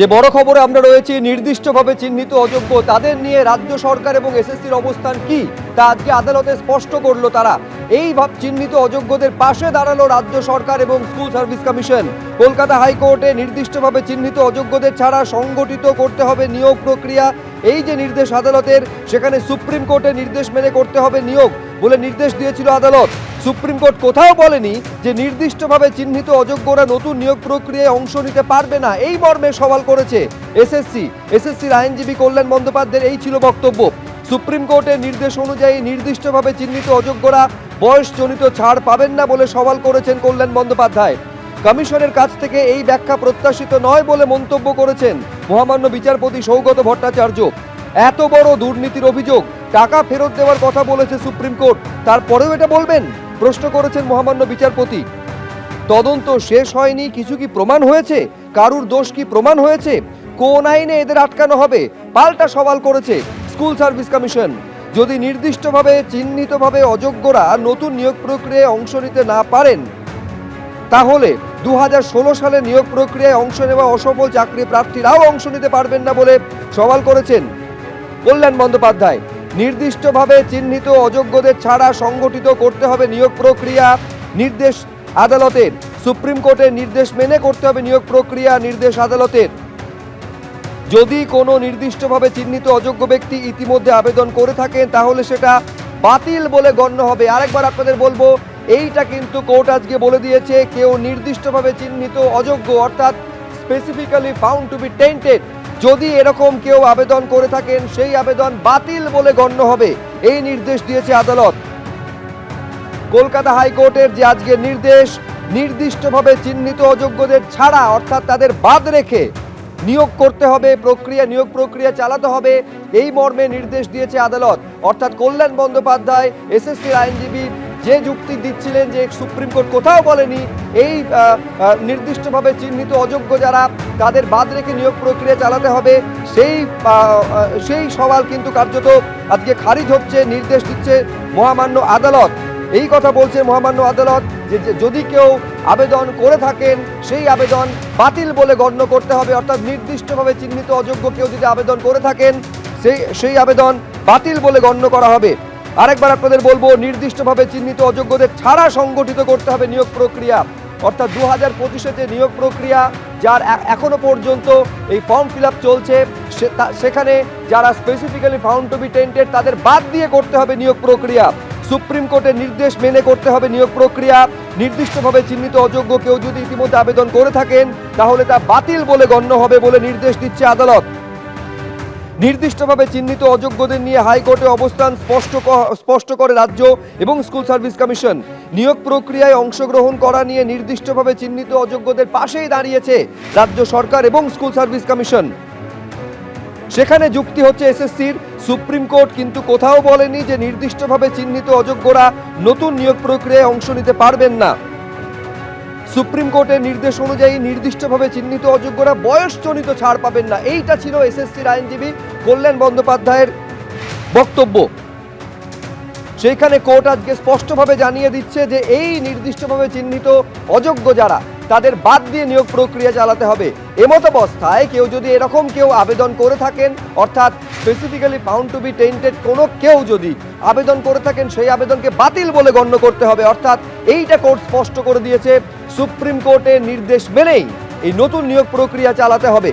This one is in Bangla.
যে বড় খবরে আমরা রয়েছি, নির্দিষ্টভাবে চিহ্নিত অযোগ্য, তাদের নিয়ে রাজ্য সরকার এবং এসএসসির অবস্থান কি, তা আজকে আদালতে স্পষ্ট করল তারা। এই ভাব চিহ্নিত অযোগ্যদের পাশে দাঁড়াল রাজ্য সরকার এবং স্কুল সার্ভিস কমিশন। কলকাতা হাইকোর্টে নির্দিষ্টভাবে চিহ্নিত অযোগ্যদের ছাড়া সংগঠিত করতে হবে নিয়োগ প্রক্রিয়া। এই যে নির্দেশ আদালতের, সেখানে সুপ্রিম কোর্টের নির্দেশ মেনে করতে হবে নিয়োগ বলে নির্দেশ দিয়েছিল আদালত। সুপ্রিম কোর্ট কোথাও বলেনি যে নির্দিষ্টভাবে চিহ্নিত অযোগ্যরা নতুন নিয়োগ প্রক্রিয়ায় অংশ নিতে পারবে না। এই মর্মে সওয়াল করেছে এসএসসি। এসএসসির আইনজীবী কল্যাণ বন্দ্যোপাধ্যায়ের এই ছিল বক্তব্য। সুপ্রিম কোর্টের নির্দেশ অনুযায়ী নির্দিষ্টভাবে চিহ্নিত অযোগ্যরা বয়সজনিত ছাড় পাবেন না বলে সওয়াল করেছেন কল্যাণ বন্দ্যোপাধ্যায়। কমিশনের কাছ থেকে এই ব্যাখ্যা প্রত্যাশিত নয় বলে মন্তব্য করেছেন মহামান্য বিচারপতি সৌগত ভট্টাচার্য। এত বড় দুর্নীতির অভিযোগ, টাকা ফেরত দেওয়ার কথা বলেছে সুপ্রিম কোর্ট, তারপরেও এটা বলবেন? প্রশ্ন করেছেন মহামান্য বিচারপতি। তদন্ত শেষ হয়নি, কিছু কি প্রমাণ হয়েছে? কারুর দোষ কি প্রমাণ হয়েছে? কোন আইনে এদের আটকানো হবে? পাল্টা সওয়াল করেছে স্কুল সার্ভিস কমিশন। যদি নির্দিষ্টভাবে, চিহ্নিতভাবে অযোগ্যরা নতুন নিয়োগ প্রক্রিয়ায় অংশ নিতে না পারেন তাহলে দু হাজার ষোলো সালে নিয়োগ প্রক্রিয়ায় অংশ নেওয়া অসফল চাকরি প্রার্থীরাও অংশ নিতে পারবেন না বলে সওয়াল করেছেন কল্যাণ বন্দ্যোপাধ্যায়। নির্দিষ্টভাবে চিহ্নিত অযোগ্যদের ছাড়া সংগঠিত করতে হবে নিয়োগ প্রক্রিয়া নির্দেশ আদালতের। সুপ্রিম কোর্টের নির্দেশ মেনে করতে হবে নিয়োগ প্রক্রিয়া নির্দেশ আদালতের। যদি কোনো নির্দিষ্টভাবে চিহ্নিত অযোগ্য ব্যক্তি ইতিমধ্যে আবেদন করে থাকেন, তাহলে সেটা বাতিল বলে গণ্য হবে। আরেকবার আপনাদের বলব এইটা কিন্তু কোর্ট আজকে বলে দিয়েছে, কেউ নির্দিষ্টভাবে চিহ্নিত অযোগ্য, অর্থাৎ specifically found to be tainted যদি এরকম কেউ আবেদন করে থাকেন, সেই আবেদন বাতিল বলে গণ্য হবে, এই নির্দেশ দিয়েছে আদালত। কলকাতা হাইকোর্টের যে আজকে নির্দেশ, নির্দিষ্টভাবে চিহ্নিত অযোগ্যদের ছাড়া, অর্থাৎ তাদের বাদ রেখে নিয়োগ করতে হবে, প্রক্রিয়া, নিয়োগ প্রক্রিয়া চালাতে হবে, এই মর্মে নির্দেশ দিয়েছে আদালত। অর্থাৎ কল্যাণ বন্দ্যোপাধ্যায়, এসএসসির আইনজীবী যে যুক্তি দিচ্ছিলেন যে সুপ্রিম কোর্ট কোথাও বলেনি, এই নির্দিষ্টভাবে চিহ্নিত অযোগ্য যারা তাদের বাদ রেখে নিয়োগ প্রক্রিয়া চালাতে হবে, সেই সেই সওয়াল কিন্তু কার্যত আজকে খারিজ হচ্ছে, নির্দেশ দিচ্ছে মহামান্য আদালত। এই কথা বলছে মহামান্য আদালত যে যদি কেউ আবেদন করে থাকেন, সেই আবেদন বাতিল বলে গণ্য করতে হবে, অর্থাৎ নির্দিষ্টভাবে চিহ্নিত অযোগ্য কেউ যদি আবেদন করে থাকেন, সেই সেই আবেদন বাতিল বলে গণ্য করা হবে। আরেকবার আপনাদের বলব, নির্দিষ্টভাবে চিহ্নিত অযোগ্যদের ছাড়া সংগঠিত করতে হবে নিয়োগ প্রক্রিয়া। অর্থাৎ দু হাজার পঁচিশে যে নিয়োগ প্রক্রিয়া, যার এখনও পর্যন্ত এই ফর্ম ফিল চলছে সেখানে যারা specifically found to be tainted তাদের বাদ দিয়ে করতে হবে নিয়োগ প্রক্রিয়া। সুপ্রিম কোর্টের নির্দেশ মেনে করতে হবে নিয়োগ প্রক্রিয়া। নির্দিষ্টভাবে চিহ্নিত অযোগ্য কেউ যদি ইতিমধ্যে আবেদন করে থাকেন, তাহলে তা বাতিল বলে গণ্য হবে বলে নির্দেশ দিচ্ছে আদালত। নির্দিষ্টভাবে চিহ্নিত অযোগ্যদের নিয়ে হাইকোর্টে অবস্থান স্পষ্ট স্পষ্ট করে রাজ্য এবং স্কুল সার্ভিস কমিশন। নিয়োগ প্রক্রিয়ায় অংশগ্রহণ করা নিয়ে নির্দিষ্টভাবে চিহ্নিত অযোগ্যদের পাশেই দাঁড়িয়েছে রাজ্য সরকার এবং স্কুল সার্ভিস কমিশন। সেখানে যুক্তি হচ্ছে এসএসসির সুপ্রিম কোর্ট কিন্তু কোথাও বলেনি যে নির্দিষ্টভাবে চিহ্নিত অযোগ্যরা নতুন নিয়োগ প্রক্রিয়ায় অংশ নিতে পারবেন না। সুপ্রিম কোর্টের নির্দেশ অনুযায়ী নির্দিষ্টভাবে চিহ্নিত অযোগ্যরা বয়সজনিত ছাড় পাবেন না। এইটা ছিল এসএসসির আইনজীবী কল্যাণ বন্দ্যোপাধ্যায়ের বক্তব্য। সেইখানে কোর্ট আজকে স্পষ্টভাবে জানিয়ে দিচ্ছে যে এই নির্দিষ্টভাবে চিহ্নিত অযোগ্য যারা, তাদের বাদ দিয়ে নিয়োগ প্রক্রিয়া চালাতে হবে। এমত অবস্থায় কেউ যদি এরকম কেউ আবেদন করে থাকেন, অর্থাৎ specifically found to be tainted কোনো কেউ যদি আবেদন করে থাকেন, সেই আবেদনকে বাতিল বলে গণ্য করতে হবে। অর্থাৎ এইটা কোর্ট স্পষ্ট করে দিয়েছে, সুপ্রিম কোর্টের নির্দেশ মেনেই এই নতুন নিয়োগ প্রক্রিয়া চালাতে হবে।